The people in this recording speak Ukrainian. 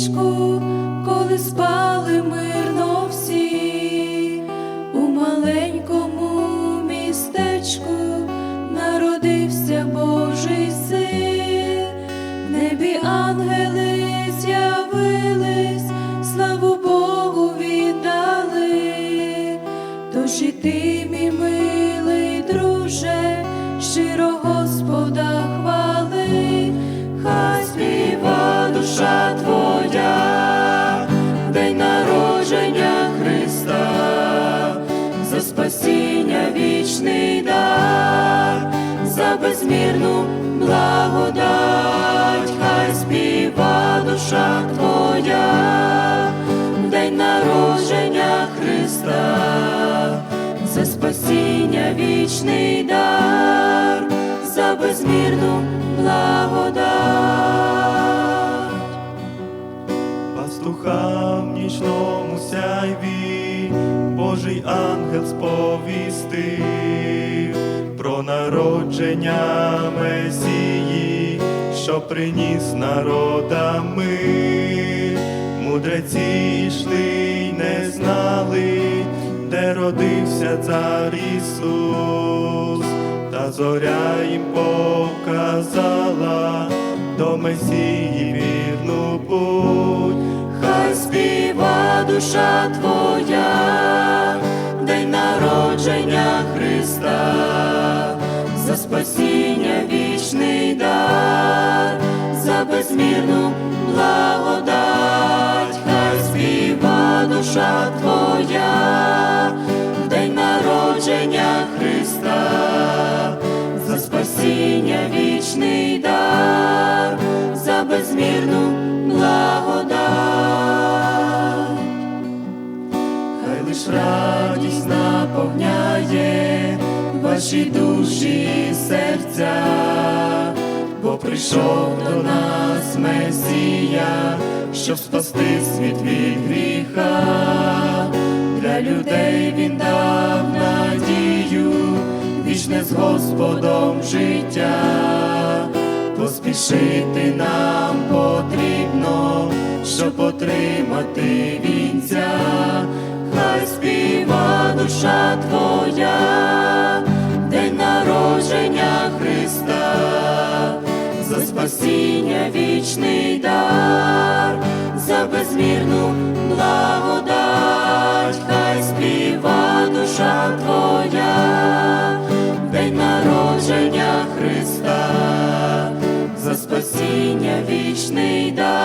нічку, коли спали мирно всі, у маленькому містечку народився Божий син, в небі ангели з'явились, славу Богу віддали, тож і ти мій мир. Народження Христа, за спасіння вічний дар, за безмірну благодать, хай співа душа твоя, день народження Христа, за спасіння вічний дар, за безмірну благодать. Божий ангел сповістив про народження Месії, що приніс народами. Мудреці йшли й не знали, де родився цар Ісус, та зоря їм показала до Месії вірну путь. Хай співа душа твоя, народження Христа, за спасіння вічний дар, за безмірну благодать, хай співа душа твоя, в день народження Христа, за спасіння вічний дар, за безмірну ваші душі і серця, бо прийшов до нас Месія, щоб спасти світ від гріха. Для людей він дав надію, вічне з Господом життя. Поспішити нам потрібно, щоб отримати Христа, за спасіння вічний дар, за безмірну благодать, хай співа душа твоя, день народження Христа за спасіння вічний дар,